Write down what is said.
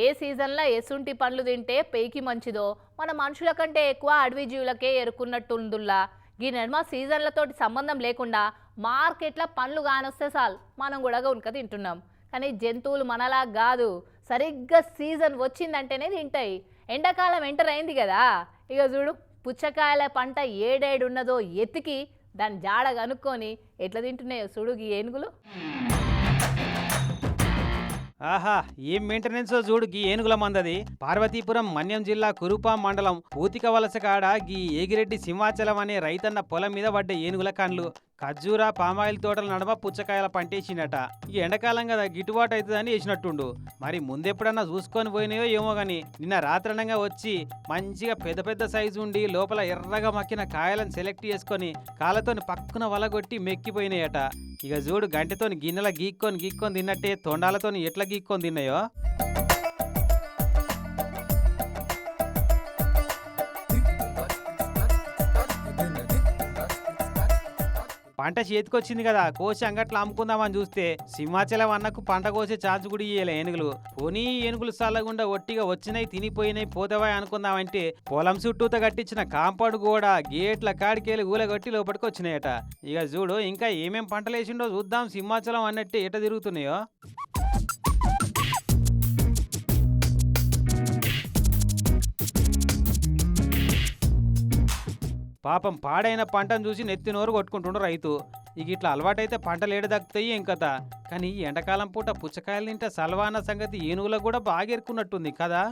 ఏ సీజన్లో ఎసుంటి పండ్లు తింటే పేకి మంచిదో? మన మనుషుల కంటే ఎక్కువ అడవి జీవులకే ఎరుకున్నట్టుందుల్లా ఈ నడుమ సీజన్లతోటి సంబంధం లేకుండా మార్కెట్లో పండ్లు కానొస్తే చాలు. మనం కూడా ఉనక తింటున్నాం. కానీ జంతువులు మనలా కాదు సరిగ్గా సీజన్ వచ్చిందంటేనే తింటాయి. ఎండాకాలం ఎంటర్ అయింది కదా. ఇక చూడు పుచ్చకాయల పంట ఏడేడు ఉన్నదో ఎతికి దాని జాడ కనుక్కొని ఎట్లా తింటున్నాయో చూడు ఈ ఏనుగులు. ఆహా ఏం మెయింటెనెన్స్ చూడు గీ ఏనుగుల మందది. పార్వతీపురం మన్యం జిల్లా కురుపా మండలం పూతిక వలస కాడ గీ ఏగిరెడ్డి సింహాచలం అనే రైతన్న పొలం మీద పడ్డ ఏనుగుల కండ్లు. ఖర్జూరా పామాయిల్ తోటల నడమ పుచ్చకాయల పంటేసిండట ఈ ఎండాకాలం కదా గిట్టుబాటు అవుతుందని వేసినట్టుండు. మరి ముందెప్పుడన్నా చూసుకొని పోయినాయో ఏమో గాని నిన్న రాత్రణంగా వచ్చి మంచిగా పెద్ద పెద్ద సైజు ఉండి లోపల ఎర్రగా మక్కిన కాయలను సెలెక్ట్ చేసుకొని కాళ్ళతోని పక్కన వలగొట్టి మెక్కిపోయినాయట. ఇక చూడు గంటతోని గిన్నెల గీక్కొని గీక్కొని తిన్నట్టే తొండాలతోని ఎట్లా గీక్కొని తిన్నాయో. పంట చేతికొచ్చింది కదా కోసి అంగట్లో అమ్ముకుందామని చూస్తే సింహాచలం అన్నకు పంట కోసే ఛాన్స్ కూడా ఇయ్యలే ఏనుగులు. పోనీ ఏనుగులు సల్లగుండా ఒట్టిగా వచ్చినాయి తినిపోయినాయి పోతావా అనుకుందామంటే పొలం చుట్టూత కట్టించిన కాంపౌండ్ కూడా గేట్ల కాడికేలు ఊలగొట్టి లోపలికి వచ్చినాయట ఇక చూడు ఇంకా ఏమేం పంటలు వేసిండో చూద్దాం సింహాచలం అన్నట్టు ఎట తిరుగుతున్నాయో. పాపం పాడైన పంటను చూసి నెత్తి నోరు కొట్టుకుంటుండు రైతు. ఇక ఇట్లా అలవాటైతే పంటలు ఏడ దక్కుతాయి ఏం కథ? కానీ ఈ ఎండాకాలం పూట పుచ్చకాయలు తింటే సల్వాన సంగతి ఏనుగులకు కూడా బాగా ఎరుకున్నట్టుంది కదా?